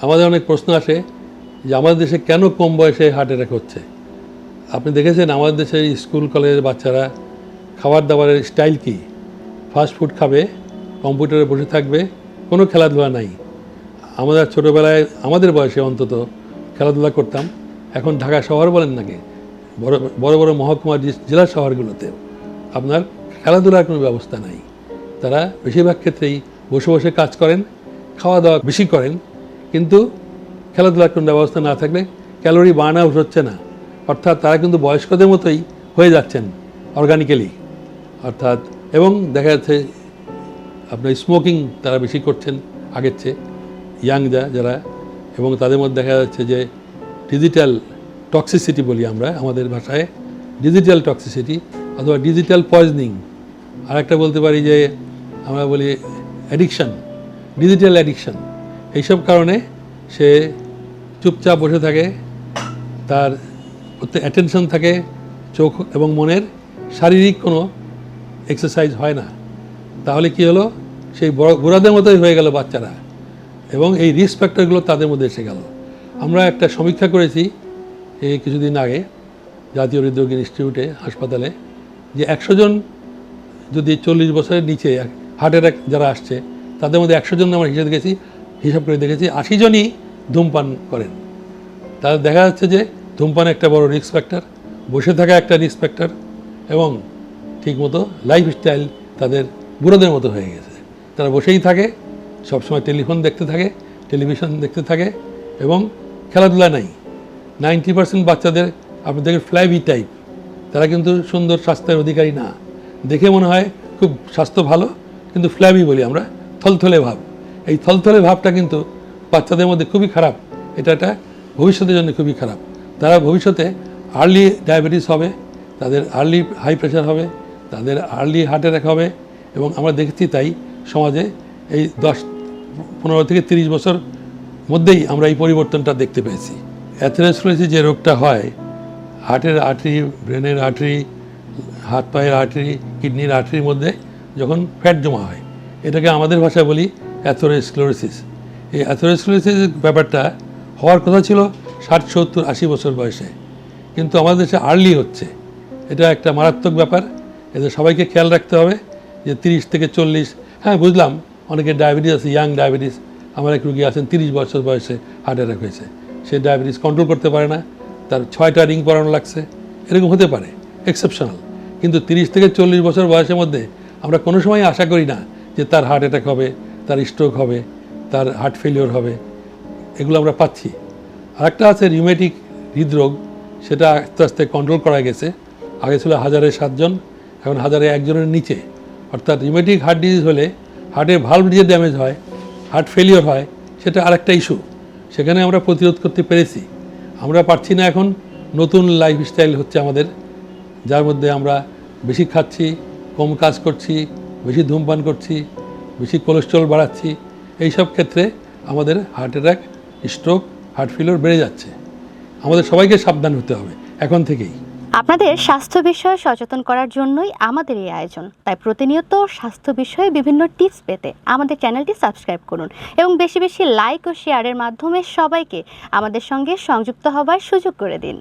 আমাদের অনেক প্রশ্ন আসে যে আমাদের দেশে কেন কম বয়সে হার্ট অ্যাটাক হচ্ছে? আপনি দেখেছেন আমাদের দেশের স্কুল কলেজের বাচ্চারা খাবার দাবারের স্টাইল কি? ফাস্ট ফুড খাবে কম্পিউটারে বসে থাকবে, কোনো খেলাধুলা নাই। আমাদের ছোটোবেলায়, আমাদের বয়সে অন্তত খেলাধুলা করতাম। এখন ঢাকা শহর বলেন নাকি? বড় বড় বড় মহকুমার জেলা শহরগুলোতে। আপনার খেলাধুলার কোনো ব্যবস্থা নাই। তারা বেশিরভাগ ক্ষেত্রেই বসে বসে কাজ করেন খাওয়া দাওয়া বেশি করেন কিন্তু খেলাধুলার কোনো ব্যবস্থা না থাকলে ক্যালোরি বার্ন আউট হচ্ছে না। অর্থাৎ তারা কিন্তু বয়স্কদের মতোই হয়ে যাচ্ছেন অর্গানিক্যালি অর্থাৎ, এবং দেখা যাচ্ছে আপনার স্মোকিং তারা বেশি করছেন আগের চেয়ে ইয়াং যা, যারা, এবং তাদের মধ্যে দেখা যাচ্ছে যে ডিজিটাল টক্সিসিটি বলি আমরা আমাদের ভাষায় ডিজিটাল টক্সিসিটি অথবা ডিজিটাল পয়জনিং আর একটা বলতে পারি যে আমরা বলি অ্যাডিকশান ডিজিটাল অ্যাডিকশান এইসব কারণে সে চুপচাপ বসে থাকে, তার অ্যাটেনশন থাকে চোখ এবং মনের, শারীরিক কোনো এক্সারসাইজ হয় না। তাহলে কি হলো? সেই বড় বুড়াদের মতোই হয়ে গেল বাচ্চারা এবং এই রিস্ক ফ্যাক্টরগুলো তাদের মধ্যে এসে গেল। আমরা একটা সমীক্ষা করেছি এই কিছুদিন আগে জাতীয় হৃদরোগ ইনস্টিটিউটে হাসপাতালে, যে একশো জন যদি চল্লিশ বছরের নিচে হার্ট অ্যাটাক যারা আসছে, তাদের মধ্যে একশো জন আমরা হিসেবে দেখেছি হিসাব করে দেখেছি, আশি জনই ধূমপান করেন। তাদের দেখা যাচ্ছে যে ধূমপান একটা বড় রিস্ক ফ্যাক্টর বসে থাকা একটা রিস্ক ফ্যাক্টর এবং ঠিকমতো লাইফস্টাইল তাদের বুড়োদের মতো হয়ে গেছে। তারা বসেই থাকে, সবসময় টেলিফোন দেখতে থাকে টেলিভিশন দেখতে থাকে এবং খেলাধুলা নাই। নাইনটি পার্সেন্ট বাচ্চাদের আপনি দেখেন ফ্ল্যাভি টাইপ তারা কিন্তু সুন্দর স্বাস্থ্যের অধিকারী না। দেখে মনে হয় খুব স্বাস্থ্য ভালো, কিন্তু ফ্ল্যাভি বলি আমরা, থলথলে ভাব। এই থলথলে ভাবটা কিন্তু বাচ্চাদের মধ্যে খুবই খারাপ। এটা একটা ভবিষ্যতের জন্য খুবই খারাপ। তারা ভবিষ্যতে আর্লি ডায়াবেটিস হবে, তাদের আর্লি হাই প্রেশার হবে, তাদের আর্লি হার্ট অ্যাটাক হবে এবং আমরা দেখেছি তাই সমাজে এই দশ, পনেরো থেকে তিরিশ বছর মধ্যেই আমরা এই পরিবর্তনটা দেখতে পেয়েছি। অ্যাথেরোস্ক্লেরোসিস যে রোগটা হয় হার্টের আর্টারি ব্রেনের আর্টারি হাত পায়ের আর্টারি কিডনির আর্টারির মধ্যে যখন ফ্যাট জমা হয়, এটাকে আমাদের ভাষায় বলি অ্যাথোরোস্ক্লোরোসিস এই অ্যাথোরোস্ক্লোরোসিস ব্যাপারটা হওয়ার কথা ছিল ষাট, সত্তর, আশি বছর বয়সে। কিন্তু আমাদের দেশে আর্লি হচ্ছে। এটা একটা মারাত্মক ব্যাপার। এদের সবাইকে খেয়াল রাখতে হবে যে তিরিশ থেকে চল্লিশ হ্যাঁ বুঝলাম, অনেকে ডায়াবেটিস আছে ইয়াং ডায়াবেটিস আমার এক রুগী আছেন, তিরিশ বছর বয়সে হার্ট অ্যাটাক হয়েছে। সে ডায়াবেটিস কন্ট্রোল করতে পারে না। তার ছয়টা রিং পরানো লাগছে। এরকম হতে পারে। এক্সেপশনাল কিন্তু তিরিশ থেকে চল্লিশ বছর বয়সের মধ্যে আমরা কোনো সময় আশা করি না যে তার হার্ট অ্যাটাক হবে। তার স্ট্রোক হবে, তার হার্ট ফেলিওর হবে, এগুলো আমরা পাচ্ছি। আরেকটা আছে রিউমেটিক হৃদরোগ, সেটা আস্তে আস্তে কন্ট্রোল করা গেছে। আগে ছিল হাজারে সাতজন, এখন হাজারে একজনের নিচে। অর্থাৎ রিউমেটিক হার্ট ডিজিজ হলে হার্টে ভাল্ব যে ড্যামেজ হয় হার্ট ফেলিওর হয়, সেটা আরেকটা ইস্যু সেখানে আমরা প্রতিরোধ করতে পেরেছি। আমরা পারছি না এখন, নতুন লাইফস্টাইল হচ্ছে আমাদের, যার মধ্যে আমরা বেশি খাচ্ছি, কম কাজ করছি, বেশি ধূমপান করছি বেশি কোলেস্ট্রল বাড়াচ্ছি এই সব ক্ষেত্রে আমাদের heart attack stroke heart failure বেড়ে যাচ্ছে। আমাদের সবাইকে সাবধান হতে হবে, এখন থেকেই। আপনাদের স্বাস্থ্য বিষয়ে সচেতন করার জন্যই আমাদের এই আয়োজন। তাই প্রতিনিয়ত স্বাস্থ্য বিষয়ে বিভিন্ন টিপস পেতে আমাদের চ্যানেলটি সাবস্ক্রাইব করুন এবং বেশি বেশি লাইক ও শেয়ারের মাধ্যমে সবাইকে আমাদের সঙ্গে সংযুক্ত হবার সুযোগ করে দিন।